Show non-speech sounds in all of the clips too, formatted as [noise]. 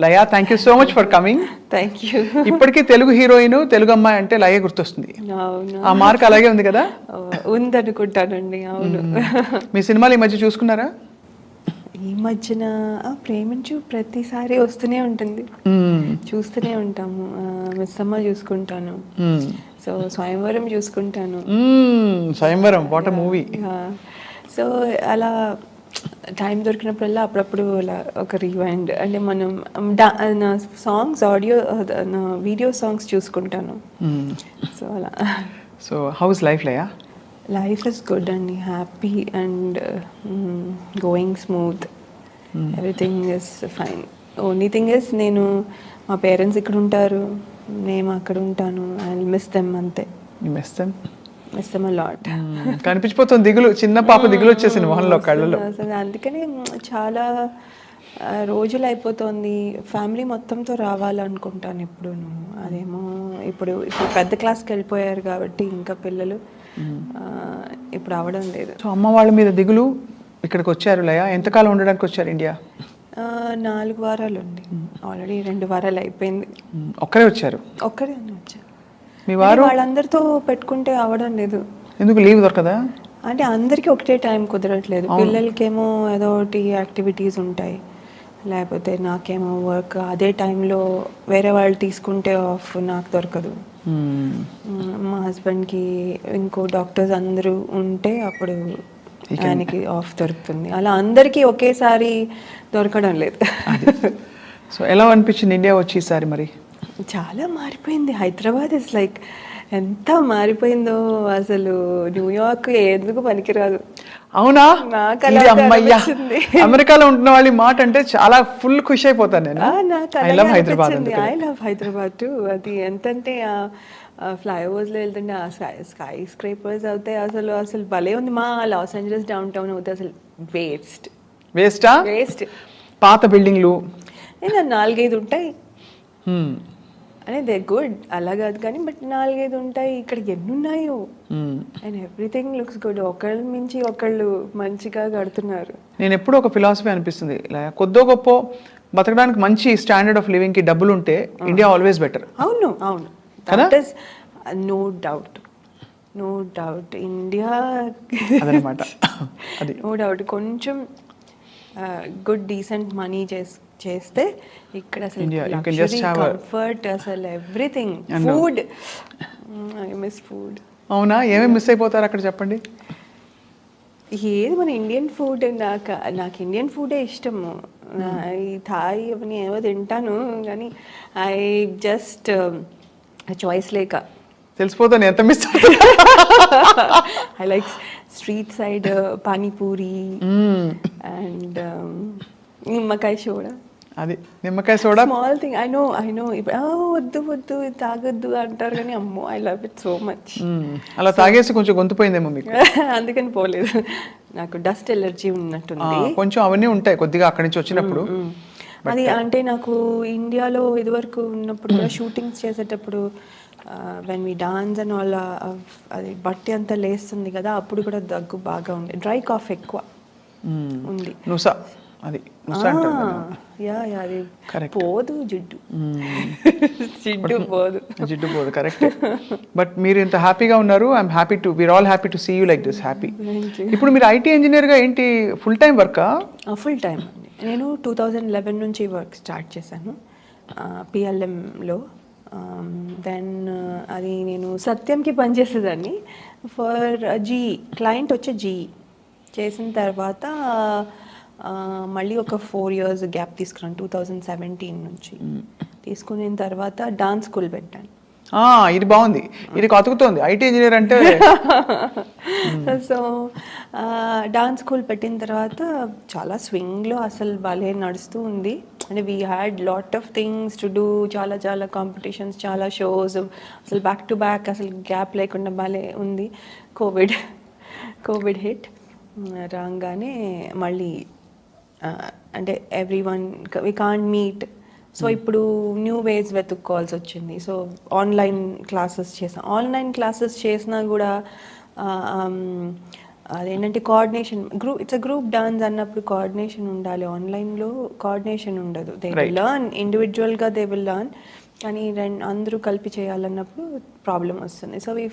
Laya thank you so much for coming thank you ఇప్పటికీ Telugu heroine Telugu అమ్మాయి అంటే లయ గుర్తొస్తుంది. ఆ మార్క్ అలాగే ఉంది కదా? ఉందనుకుంటానండి అవును. మీ సినిమాలు ఈ మధ్య చూసుకున్నారా? ఈ మధ్యన ప్రేమించు ప్రతిసారి వస్తూనే ఉంటుంది. చూస్తూనే ఉంటాము. ఆ, మిస్ అమ్మ చూసుకుంటాను. సో స్వయంవరం చూసుకుంటాను. స్వయంవరం వాట్ మూవీ సో అలా టైం దొరికినప్పుడల్లా అప్పుడప్పుడు అలా ఒక రివైండ్ అంటే మనం డా- నా సాంగ్స్ ఆడియో నా వీడియో సాంగ్స్ చూసుకుంటాను. సో అలా. So house life Laya life is good అండి. Happy and going smooth everything is fine only thing is నేను మా పేరెంట్స్ ఇక్కడ ఉంటారు. నేను అక్కడ ఉంటాను. ఐ మిస్ దెమ్ అంతే. మిస్ దెమ్ కనిపించిపోతుంది దిగులు చిన్న పాప దిగులు వచ్చేసింది మొహంలో కళ్ళలో. అందుకని చాలా రోజులు అయిపోతుంది. ఫ్యామిలీ మొత్తంతో రావాలనుకుంటాను ఇప్పుడు అదేమో ఇప్పుడు ఇప్పుడు పెద్ద క్లాస్కి వెళ్ళిపోయారు కాబట్టి ఇంకా పిల్లలు ఇప్పుడు అవడం లేదు. సో అమ్మ వాళ్ళ మీద దిగులు ఇక్కడికి వచ్చారు లయ? ఎంతకాలం ఉండడానికి వచ్చారు ఇండియా? నాలుగు వారాలు ఉంది. ఆల్రెడీ రెండు వారాలు అయిపోయింది. ఒక్కరే వచ్చారు? ఒక్కడే వచ్చా మీ వారు? వాళ్ళందరితో పెట్టుకుంటే అవడం లేదు. ఎందుకు లీవ్ దొరకదా? అంటే అందరికీ ఒకటే టైం కుదరట్లేదు. పిల్లలకేమో ఏదో ఒకటి యాక్టివిటీస్ ఉంటాయి. లేకపోతే నాకేమో వర్క్ అదే టైంలో వేరే వాళ్ళు తీసుకుంటే ఆఫ్ నాకు దొరకదు. మ్, హస్బెండ్కి ఇంకో డాక్టర్స్ అందరూ ఉంటే అప్పుడు ఆయనకి ఆఫ్ దొరుకుతుంది. అలా అందరికీ ఒకేసారి దొరకడం లేదు. సో ఎలా అనిపించింది ఇండియా వచ్చి ఈసారి మరి? చాలా మారిపోయింది. హైదరాబాద్ ఇస్ లైక్ ఎంత మారిపోయిందో అసలు. న్యూయార్క్ ఎందుకు పనికిరాదు? అవునా? అమ్మయ్యా. అమెరికాలో ఉంటున్న వాళ్ళ మాట అంటే చాలా ఫుల్ ఖుషి అయిపోతాను నేను. I love Hyderabad I love Hyderabad too అది ఎంతంటే ఫ్లైఓవర్స్లో వెళ్తుంటే ఆ స్కై స్కై స్క్రేపర్స్ అవుతాయి అసలు అసలు భలే ఉంది. మా లాస్ ఏంజలస్ డౌన్ టౌన్ అవుతాయి అసలు వేస్ట్ వేస్టా వేస్ట్ పాత బిల్డింగ్లు నాలుగైదు ఉంటాయి. హ్మ్. అనే దే గుడ్ అలా కాదు కానీ బట్ నాలుగైదు ఉంటాయి ఇక్కడ ఎన్ని ఉన్నాయో. అండ్ ఎవ్రీథింగ్ లుక్స్ గుడ్ ఒకళ్ళ మించి ఒకళ్ళు మంచిగా కడుతున్నారు. నేను ఎప్పుడూ ఒక ఫిలాసఫీ అనిపిస్తుంది. ఇలా కొద్దో గొప్ప బతకడానికి మంచి స్టాండర్డ్ ఆఫ్ లివింగ్కి డబ్బులు ఉంటే ఇండియా ఆల్వేస్ బెటర్ అవును అవును. కదా? That is no doubt no doubt India అదనమాట. [laughs] నో డౌట్ కొంచెం గుడ్ డీసెంట్ మనీ చేస్తే ఇక్కడ అసలు కంఫర్ట్ అసలు everything food I miss food అవునా? ఏమేమి మిస్ అయిపోతారు అక్కడ చెప్పండి? ఏది మన ఇండియన్ ఫుడ్ నాకు నాకు ఇండియన్ ఫుడే ఇష్టము. నా- ఈ థాయ్ అవన్నీ ఏవో తింటాను కానీ ఐ జస్ట్ చాయిస్ లేక. తెలిసిపోతాను ఎంత miss I like street side pani puri and నిమ్మకాయ సోడా. అది నిమ్మకాయ soda? Small thing I know I know ఇప్పుడు "ఆ, వద్దు వద్దు తాగొద్దు అంటారు కానీ అమ్మో I love it so much. అలా తాగేసి కొంచెం గొంతుపోయిందేమో మీకు? [laughs] అందుకని పోలేదు. నాకు డస్ట్ ఎలర్జీ ఉన్నట్టుంది. కొంచెం అవన్నీ ఉంటాయి కొద్దిగా అక్కడి నుంచి వచ్చినప్పుడు. అది అంటే నాకు ఇండియాలో ఇదివరకు ఉన్నప్పుడు కూడా షూటింగ్స్ చేసేటప్పుడు when me dance and all అది బట్టి అంతా లేస్తుంది కదా అప్పుడు కూడా దగ్గు బాగా ఉంది డ్రై కాఫ్ ఎక్కువ. ఉంది. నుస అది. యా యా అది. పోదు జిడ్డు. మ్మ్. జిడ్డు పోదు. జిడ్డు పోదు కరెక్ట్ బట్ మీరు ఇంత హ్యాపీగా ఉన్నారు I'm happy to we're all happy to see you like this happy ఇప్పుడు మీరు ఐటీ ఇంజనీర్గా ఏంటి ఫుల్ టైం వర్కా ఫుల్ టైం నేను టూ థౌజండ్ లెవెన్ నుంచి వర్క్ స్టార్ట్ చేశాను. పిఎల్ఎంలో దెన్ అది నేను సత్యంకి పనిచేసేదాన్ని. ఫర్ జీ క్లయింట్ వచ్చే జీ చేసిన తర్వాత మళ్ళీ ఒక ఫోర్ ఇయర్స్ గ్యాప్ తీసుకున్నాను టూ థౌజండ్ సెవెంటీన్ నుంచి. తీసుకున్న తర్వాత డాన్స్ స్కూల్ పెట్టాను. ఆ, ఇది బాగుంది. ఇది కతుకుతోంది. ఐటీ ఇంజనీర్ అంటే [laughs] సో డాన్స్ స్కూల్ పెట్టిన తర్వాత చాలా స్వింగ్లో అసలు భలే నడుస్తూ ఉంది. అంటే we had lot of things to do చాలా చాలా కాంపిటీషన్స్ చాలా షోస్ అసలు బ్యాక్ టు బ్యాక్ అసలు గ్యాప్ లేకుండా భలే ఉంది. కోవిడ్ కోవిడ్ హిట్ రాగానే మళ్ళీ అంటే everyone we can't meet so ఇప్పుడు న్యూ వేస్ వెతుక్కోవాల్సి వచ్చింది. సో ఆన్లైన్ క్లాసెస్ చేసాం. ఆన్లైన్ క్లాసెస్ చేసినా కూడా అదేంటంటే coordination group it's a group dance అన్నప్పుడు కోఆర్డినేషన్ ఉండాలి. ఆన్లైన్లో కోఆర్డినేషన్ ఉండదు. దే. విల్ లర్న్ ఇండివిజువల్గా దే విల్ లర్న్ కానీ రెండు అందరూ కలిపి చేయాలన్నప్పుడు ప్రాబ్లం వస్తుంది. So we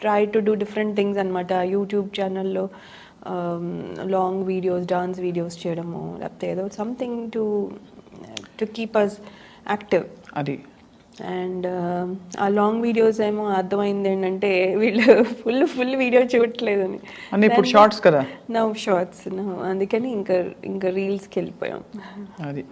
try to do different things అనమాట యూట్యూబ్ ఛానల్లో లాంగ్ వీడియోస్ డాన్స్ వీడియోస్ చేయడము లేకపోతే ఏదో something to to keep us active అది. అండ్ ఆ లాంగ్ వీడియోస్ ఏమో అర్థమైంది ఏంటంటే వీళ్ళు ఫుల్ ఫుల్ వీడియో చూడట్లేదని. అన్ని ఇప్పుడు షార్ట్స్ కదా? నవ్ షార్ట్స్ అందుకని ఇంకా ఇంకా రీల్స్కి వెళ్ళిపోయాం. అది.